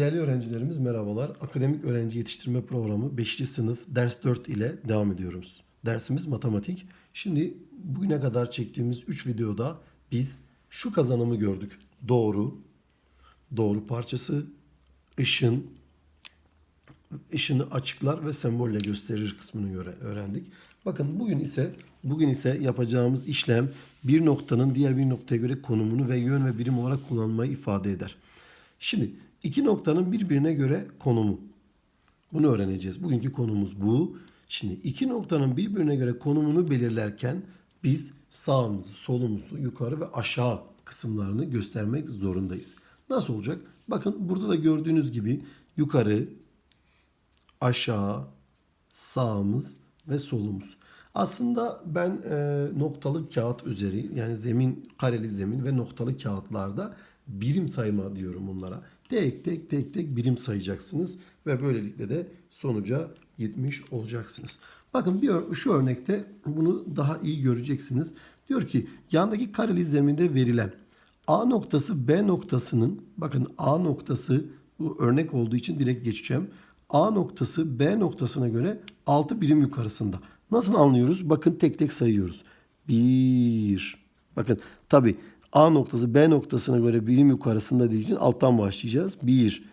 Değerli öğrencilerimiz merhabalar. Akademik Öğrenci Yetiştirme Programı 5. sınıf ders 4 ile devam ediyoruz. Dersimiz matematik. Şimdi bugüne kadar çektiğimiz 3 videoda biz şu kazanımı gördük. Doğru, doğru parçası, ışın, ışını açıklar ve sembolle gösterir kısmını göre öğrendik. Bakın bugün ise bugün ise yapacağımız işlem bir noktanın diğer bir noktaya göre konumunu ve yön ve birim olarak kullanmayı ifade eder. Şimdi iki noktanın birbirine göre konumu. Bunu öğreneceğiz. Bugünkü konumuz bu. Şimdi iki noktanın birbirine göre konumunu belirlerken biz sağımızı, solumuzu, yukarı ve aşağı kısımlarını göstermek zorundayız. Nasıl olacak? Bakın burada da gördüğünüz gibi yukarı, aşağı, sağımız ve solumuz. Aslında ben e, noktalı kağıt üzeri yani zemin, kareli zemin ve noktalı kağıtlarda birim sayma diyorum bunlara. Tek tek tek tek birim sayacaksınız ve böylelikle de sonuca gitmiş olacaksınız. Bakın bir şu örnekte bunu daha iyi göreceksiniz. Diyor ki yandaki kareli zeminde verilen A noktası B noktasının bakın A noktası bu örnek olduğu için direkt geçeceğim. A noktası B noktasına göre 6 birim yukarısında. Nasıl anlıyoruz? Bakın tek tek sayıyoruz. 1 Bakın tabi A noktası B noktasına göre birim yukarısında için alttan başlayacağız. 1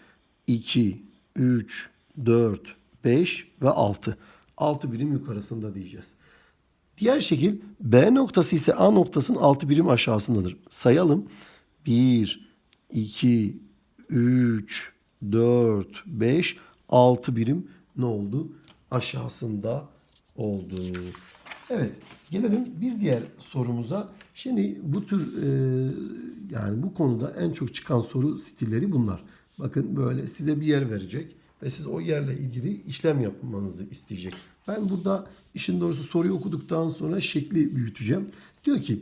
2 3 4 5 ve 6. 6 birim yukarısında diyeceğiz. Diğer şekil B noktası ise A noktasının 6 birim aşağısındadır. Sayalım. 1, 2, 3, 4, 5, 6 birim ne oldu? Aşağısında oldu. Evet gelelim bir diğer sorumuza. Şimdi bu tür e, yani bu konuda en çok çıkan soru stilleri bunlar. Bakın böyle size bir yer verecek ve siz o yerle ilgili işlem yapmanızı isteyecek. Ben burada işin doğrusu soruyu okuduktan sonra şekli büyüteceğim. Diyor ki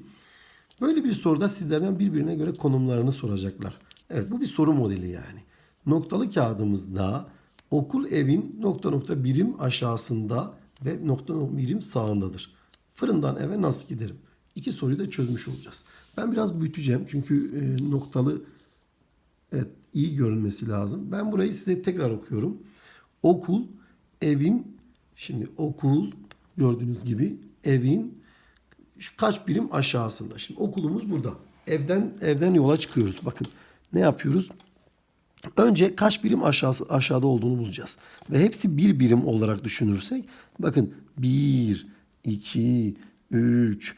böyle bir soruda sizlerden birbirine göre konumlarını soracaklar. Evet bu bir soru modeli yani. Noktalı kağıdımızda okul evin nokta nokta birim aşağısında ve nokta birim sağındadır. Fırından eve nasıl giderim? İki soruyu da çözmüş olacağız. Ben biraz büyüteceğim çünkü e, noktalı Evet, iyi görünmesi lazım. Ben burayı size tekrar okuyorum. Okul, evin, şimdi okul gördüğünüz gibi evin kaç birim aşağısında. Şimdi okulumuz burada. Evden evden yola çıkıyoruz. Bakın ne yapıyoruz? Önce kaç birim aşağısı, aşağıda olduğunu bulacağız. Ve hepsi bir birim olarak düşünürsek bakın 1, 2, 3,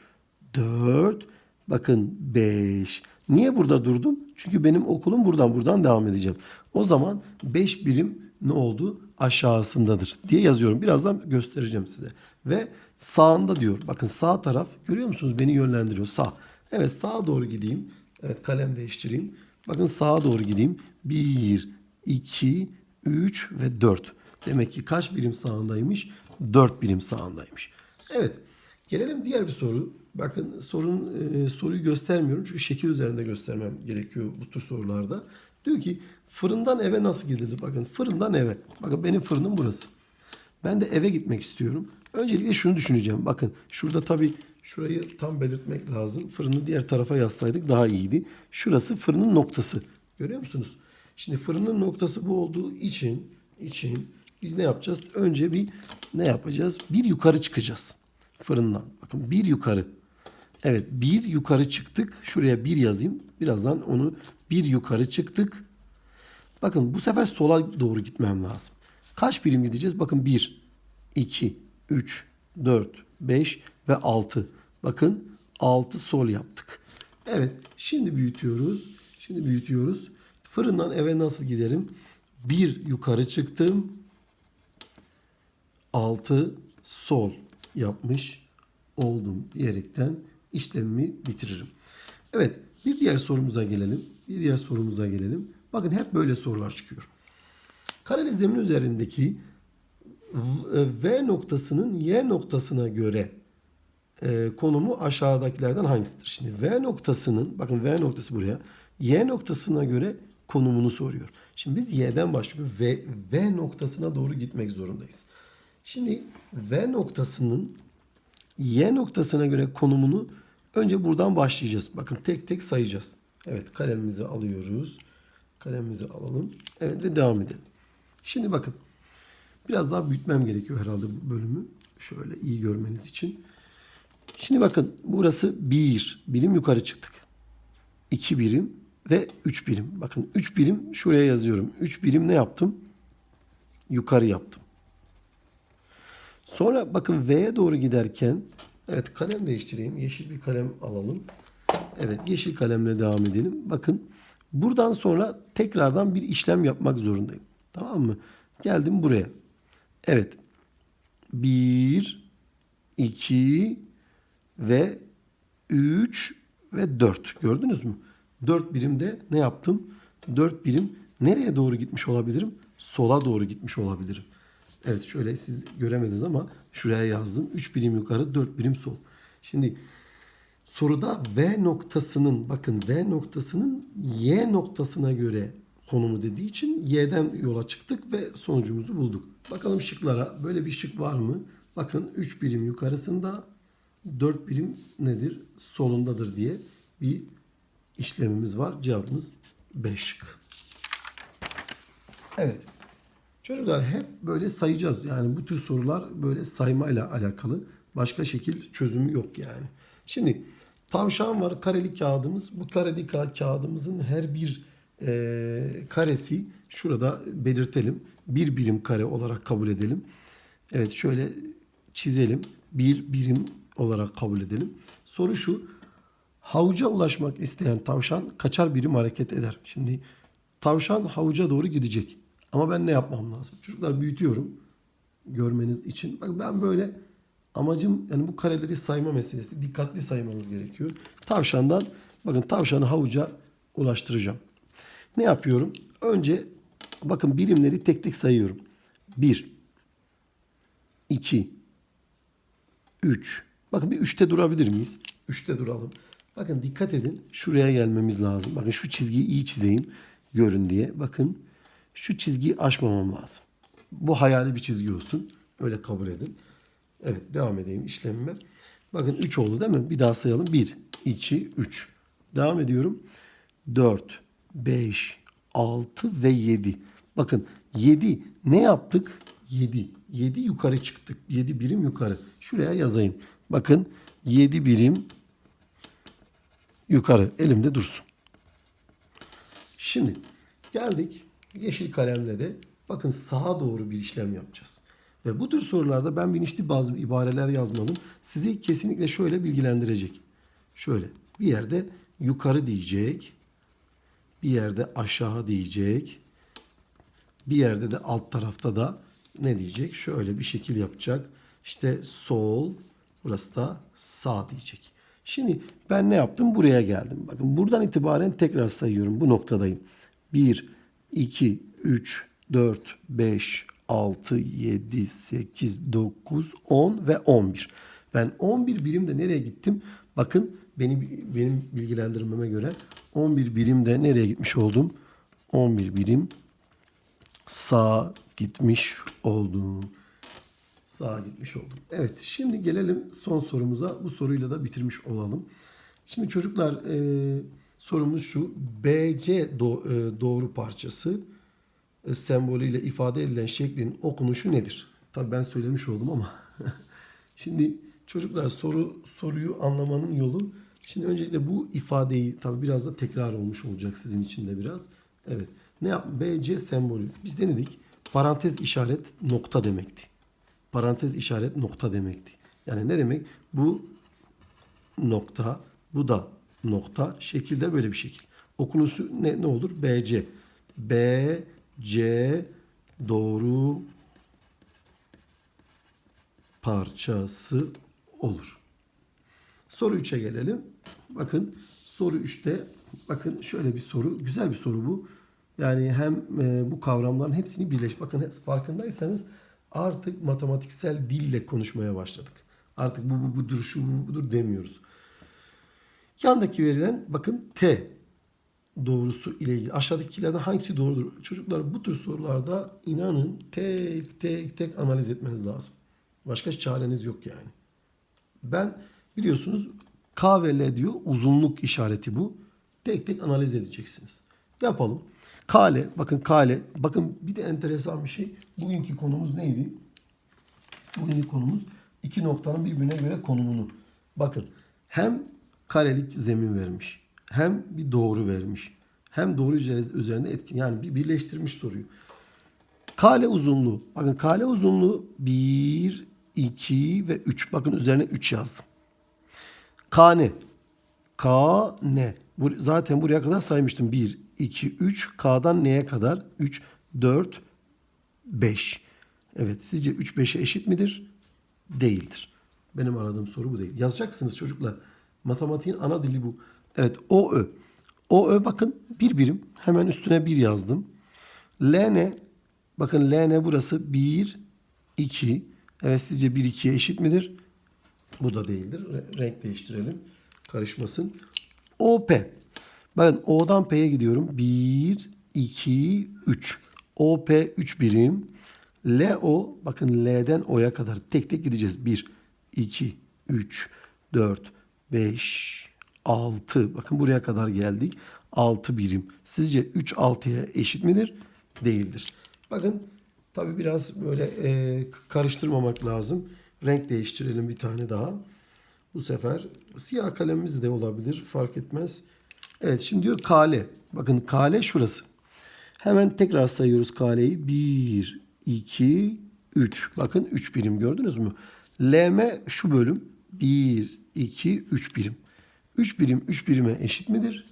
4, bakın 5. Niye burada durdum? Çünkü benim okulum buradan buradan devam edeceğim. O zaman 5 birim ne oldu? Aşağısındadır diye yazıyorum. Birazdan göstereceğim size. Ve sağında diyor. Bakın sağ taraf görüyor musunuz? Beni yönlendiriyor. Sağ. Evet sağa doğru gideyim. Evet kalem değiştireyim. Bakın sağa doğru gideyim. 1, 2, 3 ve 4. Demek ki kaç birim sağındaymış? 4 birim sağındaymış. Evet. Gelelim diğer bir soru. Bakın sorunun e, soruyu göstermiyorum çünkü şekil üzerinde göstermem gerekiyor bu tür sorularda. Diyor ki fırından eve nasıl gidilir? Bakın fırından eve. Bakın benim fırınım burası. Ben de eve gitmek istiyorum. Öncelikle şunu düşüneceğim. Bakın şurada tabii şurayı tam belirtmek lazım. Fırını diğer tarafa yazsaydık daha iyiydi. Şurası fırının noktası. Görüyor musunuz? Şimdi fırının noktası bu olduğu için için biz ne yapacağız? Önce bir ne yapacağız? Bir yukarı çıkacağız fırından. Bakın bir yukarı. Evet bir yukarı çıktık. Şuraya bir yazayım. Birazdan onu bir yukarı çıktık. Bakın bu sefer sola doğru gitmem lazım. Kaç birim gideceğiz? Bakın 1, 2, 3, 4, 5 ve 6. Bakın 6 sol yaptık. Evet şimdi büyütüyoruz. Şimdi büyütüyoruz. Fırından eve nasıl giderim? 1 yukarı çıktım. 6 sol yapmış oldum diyerekten işlemimi bitiririm. Evet bir diğer sorumuza gelelim. Bir diğer sorumuza gelelim. Bakın hep böyle sorular çıkıyor. Kareli zemin üzerindeki V- V noktasının Y noktasına göre e, konumu aşağıdakilerden hangisidir? Şimdi V noktasının bakın V noktası buraya Y noktasına göre konumunu soruyor. Şimdi biz Y'den başlıyoruz ve V noktasına doğru gitmek zorundayız. Şimdi V noktasının Y noktasına göre konumunu önce buradan başlayacağız. Bakın tek tek sayacağız. Evet kalemimizi alıyoruz. Kalemimizi alalım. Evet ve devam edelim. Şimdi bakın. Biraz daha büyütmem gerekiyor herhalde bu bölümü. Şöyle iyi görmeniz için. Şimdi bakın burası 1 birim yukarı çıktık. 2 birim ve 3 birim. Bakın 3 birim şuraya yazıyorum. 3 birim ne yaptım? Yukarı yaptım. Sonra bakın V'ye doğru giderken evet kalem değiştireyim. Yeşil bir kalem alalım. Evet yeşil kalemle devam edelim. Bakın buradan sonra tekrardan bir işlem yapmak zorundayım. Tamam mı? Geldim buraya. Evet. 1 2 ve 3 ve 4. Gördünüz mü? 4 birimde ne yaptım? 4 birim nereye doğru gitmiş olabilirim? Sola doğru gitmiş olabilirim. Evet şöyle siz göremediniz ama şuraya yazdım. 3 birim yukarı 4 birim sol. Şimdi soruda V noktasının bakın V noktasının Y noktasına göre konumu dediği için Y'den yola çıktık ve sonucumuzu bulduk. Bakalım şıklara böyle bir şık var mı? Bakın 3 birim yukarısında 4 birim nedir? Solundadır diye bir işlemimiz var. Cevabımız 5 şık. Evet. Çocuklar hep böyle sayacağız. Yani bu tür sorular böyle saymayla alakalı. Başka şekil çözümü yok yani. Şimdi tavşan var kareli kağıdımız. Bu kareli ka- kağıdımızın her bir e, karesi şurada belirtelim. Bir birim kare olarak kabul edelim. Evet şöyle çizelim. Bir birim olarak kabul edelim. Soru şu. Havuca ulaşmak isteyen tavşan kaçar birim hareket eder? Şimdi tavşan havuca doğru gidecek. Ama ben ne yapmam lazım? Çocuklar büyütüyorum görmeniz için. Bak ben böyle amacım yani bu kareleri sayma meselesi. Dikkatli saymanız gerekiyor. Tavşandan bakın tavşanı havuca ulaştıracağım. Ne yapıyorum? Önce bakın birimleri tek tek sayıyorum. 1 2 3 Bakın bir 3'te durabilir miyiz? 3'te duralım. Bakın dikkat edin. Şuraya gelmemiz lazım. Bakın şu çizgiyi iyi çizeyim. Görün diye. Bakın şu çizgiyi aşmamam lazım. Bu hayali bir çizgi olsun. Öyle kabul edin. Evet devam edeyim işlemime. Bakın 3 oldu değil mi? Bir daha sayalım. 1, 2, 3. Devam ediyorum. 4, 5, 6 ve 7. Bakın 7 ne yaptık? 7. 7 yukarı çıktık. 7 birim yukarı. Şuraya yazayım. Bakın 7 birim yukarı. Elimde dursun. Şimdi geldik yeşil kalemle de bakın sağa doğru bir işlem yapacağız. Ve bu tür sorularda ben bilinçli bazı ibareler yazmadım. Sizi kesinlikle şöyle bilgilendirecek. Şöyle bir yerde yukarı diyecek. Bir yerde aşağı diyecek. Bir yerde de alt tarafta da ne diyecek? Şöyle bir şekil yapacak. İşte sol, burası da sağ diyecek. Şimdi ben ne yaptım? Buraya geldim. Bakın buradan itibaren tekrar sayıyorum. Bu noktadayım. 1, 2, 3, 4, 5, 6, 7, 8, 9, 10 ve 11. Ben 11 birimde nereye gittim? Bakın benim, benim bilgilendirmeme göre 11 birimde nereye gitmiş oldum? 11 birim sağa gitmiş oldum. Sağa gitmiş oldum. Evet şimdi gelelim son sorumuza. Bu soruyla da bitirmiş olalım. Şimdi çocuklar e, sorumuz şu. BC do- e, doğru parçası e, sembolüyle ifade edilen şeklin okunuşu nedir? Tabii ben söylemiş oldum ama. Şimdi çocuklar soru soruyu anlamanın yolu. Şimdi öncelikle bu ifadeyi tabii biraz da tekrar olmuş olacak sizin için de biraz. Evet. Ne yap? BC sembolü. Biz ne dedik? Parantez işaret nokta demekti. Parantez işaret nokta demekti. Yani ne demek? Bu nokta, bu da nokta. Şekilde böyle bir şekil. Okunuşu ne, ne olur? BC. B, C doğru parçası olur. Soru 3'e gelelim. Bakın soru 3'te bakın şöyle bir soru. Güzel bir soru bu. Yani hem e, bu kavramların hepsini birleş. Bakın farkındaysanız artık matematiksel dille konuşmaya başladık. Artık bu, bu budur, şu bu, budur demiyoruz. Yandaki verilen bakın T doğrusu ile ilgili. Aşağıdakilerden hangisi doğrudur? Çocuklar bu tür sorularda inanın tek tek tek analiz etmeniz lazım. Başka çareniz yok yani. Ben biliyorsunuz K ve L diyor uzunluk işareti bu. Tek tek analiz edeceksiniz. Yapalım. Kale, bakın kale. Bakın bir de enteresan bir şey. Bugünkü konumuz neydi? Bugünkü konumuz iki noktanın birbirine göre konumunu. Bakın hem karelik zemin vermiş. Hem bir doğru vermiş. Hem doğru üzeri- üzerinde etkin. Yani bir birleştirmiş soruyu. Kale uzunluğu. Bakın kale uzunluğu 1, 2 ve 3. Bakın üzerine 3 yazdım. Kane. K ne? Zaten buraya kadar saymıştım. 1, 2, 3. K'dan neye kadar? 3, 4, 5. Evet sizce 3 5'e eşit midir? Değildir. Benim aradığım soru bu değil. Yazacaksınız çocuklar. Matematiğin ana dili bu. Evet o ö. O ö bakın bir birim. Hemen üstüne bir yazdım. L ne? Bakın L ne burası? 1, 2. Evet sizce 1 2'ye eşit midir? Bu da değildir. Re- renk değiştirelim. Karışmasın. OP. Bakın O'dan P'ye gidiyorum. 1, 2, 3. OP 3 birim. LO bakın L'den O'ya kadar tek tek gideceğiz. 1, 2, 3, 4, 5, 6. Bakın buraya kadar geldik. 6 birim. Sizce 3 6'ya eşit midir? Değildir. Bakın tabi biraz böyle e, karıştırmamak lazım. Renk değiştirelim bir tane daha. Bu sefer siyah kalemimiz de olabilir. Fark etmez. Evet şimdi diyor kale. Bakın kale şurası. Hemen tekrar sayıyoruz kaleyi. 1, 2, 3. Bakın 3 birim gördünüz mü? LM şu bölüm. 1, 2, 3 birim. 3 birim 3 birime eşit midir?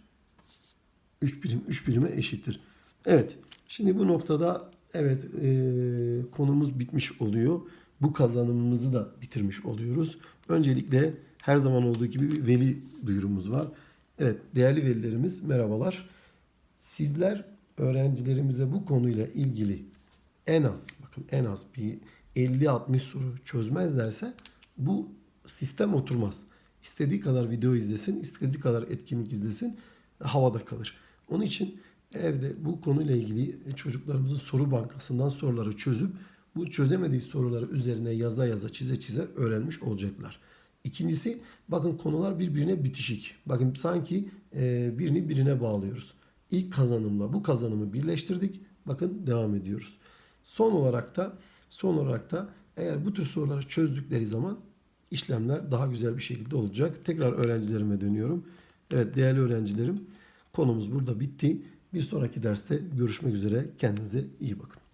3 birim 3 birime eşittir. Evet. Şimdi bu noktada evet eee, konumuz bitmiş oluyor. Bu kazanımımızı da bitirmiş oluyoruz. Öncelikle her zaman olduğu gibi bir veli duyurumuz var. Evet değerli velilerimiz merhabalar. Sizler öğrencilerimize bu konuyla ilgili en az bakın en az bir 50-60 soru çözmezlerse bu sistem oturmaz. İstediği kadar video izlesin, istediği kadar etkinlik izlesin havada kalır. Onun için evde bu konuyla ilgili çocuklarımızın soru bankasından soruları çözüp bu çözemediği soruları üzerine yaza yaza çize çize öğrenmiş olacaklar. İkincisi bakın konular birbirine bitişik. Bakın sanki e, birini birine bağlıyoruz. İlk kazanımla bu kazanımı birleştirdik. Bakın devam ediyoruz. Son olarak da son olarak da eğer bu tür soruları çözdükleri zaman işlemler daha güzel bir şekilde olacak. Tekrar öğrencilerime dönüyorum. Evet değerli öğrencilerim konumuz burada bitti. Bir sonraki derste görüşmek üzere. Kendinize iyi bakın.